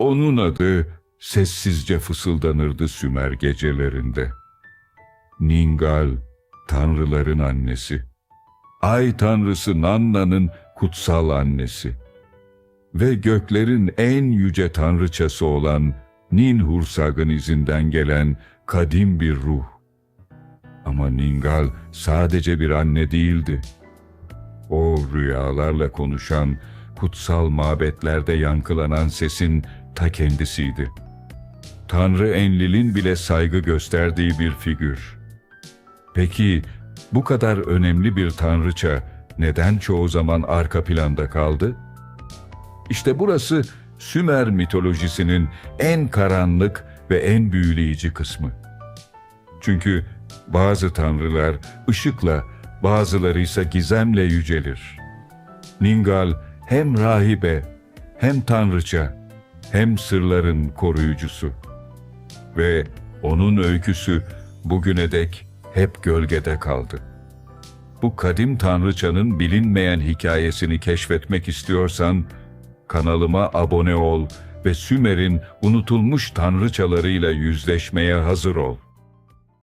Onun adı sessizce fısıldanırdı Sümer gecelerinde. Ningal, tanrıların annesi. Ay tanrısı Nanna'nın kutsal annesi. Ve göklerin en yüce tanrıçası olan Ninhursag'ın izinden gelen kadim bir ruh. Ama Ningal sadece bir anne değildi. O rüyalarla konuşan, kutsal mabetlerde yankılanan sesin ta kendisiydi. Tanrı Enlil'in bile saygı gösterdiği bir figür. Peki bu kadar önemli bir tanrıça neden çoğu zaman arka planda kaldı? İşte burası Sümer mitolojisinin en karanlık ve en büyüleyici kısmı. Çünkü bazı tanrılar ışıkla, bazıları ise gizemle yücelir. Ningal hem rahibe, hem tanrıça, hem sırların koruyucusu. Ve onun öyküsü bugüne dek hep gölgede kaldı. Bu kadim tanrıçanın bilinmeyen hikayesini keşfetmek istiyorsan, kanalıma abone ol ve Sümer'in unutulmuş tanrıçalarıyla yüzleşmeye hazır ol.